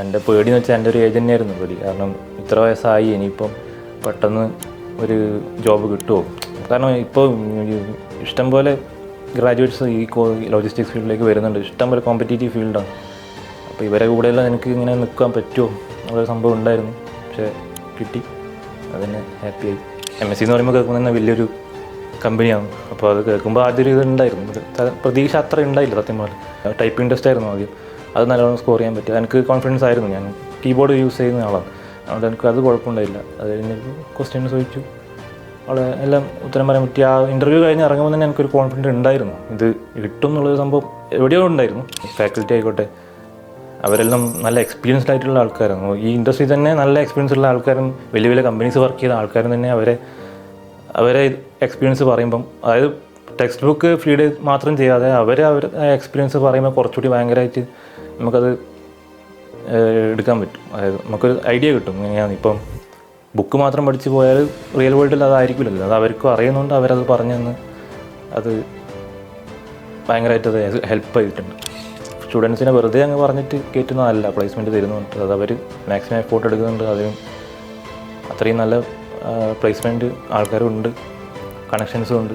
എന്റെ പേടി എന്ന് വെച്ചാൽ എന്റെ ഒരു ഏജ് തന്നെയായിരുന്നു പേടി കാരണം ഇത്ര വയസ്സായി ഇനിയിപ്പം പെട്ടെന്ന് ഒരു ജോബ് കിട്ടുമോ കാരണം ഇപ്പോൾ ഇഷ്ടം പോലെ ഗ്രാജുവേറ്റ്സ് ഈ ലോജിസ്റ്റിക്സ് ഫീൽഡിലേക്ക് വരുന്നുണ്ട്. ഇഷ്ടം പോലെ കോമ്പറ്റേറ്റീവ് ഫീൽഡാണ് അപ്പോൾ ഇവരെ കൂടെയെല്ലാം എനിക്ക് ഇങ്ങനെ നിൽക്കാൻ പറ്റുമോ എന്നുള്ളൊരു സംഭവം ഉണ്ടായിരുന്നു. പക്ഷേ കിട്ടി. അതിന് ഹാപ്പിയായി എം എസ് സി എന്ന് പറയുമ്പോൾ കേൾക്കുമ്പോൾ തന്നെ വലിയൊരു കമ്പനിയാണ് അപ്പോൾ അത് കേൾക്കുമ്പോൾ ആദ്യം ഇത് ഉണ്ടായിരുന്നു പ്രതീക്ഷ അത്ര ഉണ്ടായില്ല സത്യം പറഞ്ഞാൽ. ടൈപ്പിംഗ് ടെസ്റ്റ് ആയിരുന്നു ആദ്യം. അത് നല്ലോണം സ്കോർ ചെയ്യാൻ പറ്റും. എനിക്ക് കോൺഫിഡൻസ് ആയിരുന്നു ഞാൻ. കീബോർഡ് യൂസ് ചെയ്യുന്ന ആളാണ്. അതുകൊണ്ട് എനിക്ക് അത് കുഴപ്പമുണ്ടായില്ല. അത് കഴിഞ്ഞ് ക്വസ്റ്റ്യൻസ് ചോദിച്ചു. അവിടെ എല്ലാം ഉത്തരം പറയാൻ പറ്റി. ആ ഇന്റർവ്യൂ കഴിഞ്ഞ് ഇറങ്ങുമ്പോൾ തന്നെ എനിക്കൊരു കോൺഫിഡൻസ് ഉണ്ടായിരുന്നു. ഇത് കിട്ടും എന്നുള്ളൊരു സംഭവം എവിടെയോ ഉണ്ടായിരുന്നു. ഫാക്കൽറ്റി ആയിക്കോട്ടെ. അവരെല്ലാം നല്ല എക്സ്പീരിയൻസ്ഡ് ആയിട്ടുള്ള ആൾക്കാരാണ്. ഈ ഇൻഡസ്ട്രി തന്നെ നല്ല എക്സ്പീരിയൻസ് ഉള്ള ആൾക്കാരും വലിയ വലിയ കമ്പനീസ് വർക്ക് ചെയ്ത ആൾക്കാരും തന്നെ അവരെ അവരെ എക്സ്പീരിയൻസ് പറയുമ്പം അതായത് ടെക്സ്റ്റ് ബുക്ക് ഫീഡ് മാത്രം ചെയ്യാതെ അവർ എക്സ്പീരിയൻസ് പറയുമ്പോൾ കുറച്ചുകൂടി ഭയങ്കരമായിട്ട് നമുക്കത് എടുക്കാൻ പറ്റും. അതായത് നമുക്കൊരു ഐഡിയ കിട്ടും. ഇങ്ങനെയാണ് ഇപ്പം ബുക്ക് മാത്രം പഠിച്ചു പോയാൽ റിയൽ വേൾഡിൽ അതായിരിക്കില്ലല്ലോ. അത് അവർക്കും അറിയുന്നുണ്ട് അവരത് പറഞ്ഞെന്ന് അത് ഭയങ്കരമായിട്ട് അത് ഹെൽപ്പ് ചെയ്തിട്ടുണ്ട്. സ്റ്റുഡൻസിനെ വെറുതെ അങ്ങ് പറഞ്ഞിട്ട് കയറ്റുന്നതല്ല പ്ലേസ്മെന്റ് തരുന്നുണ്ട്. അത് അവർ മാക്സിമം എഫോർട്ട് എടുക്കുന്നുണ്ട്. അതിനും അത്രയും നല്ല പ്ലേസ്മെന്റ് ആൾക്കാരും ഉണ്ട് കണക്ഷൻസും ഉണ്ട്.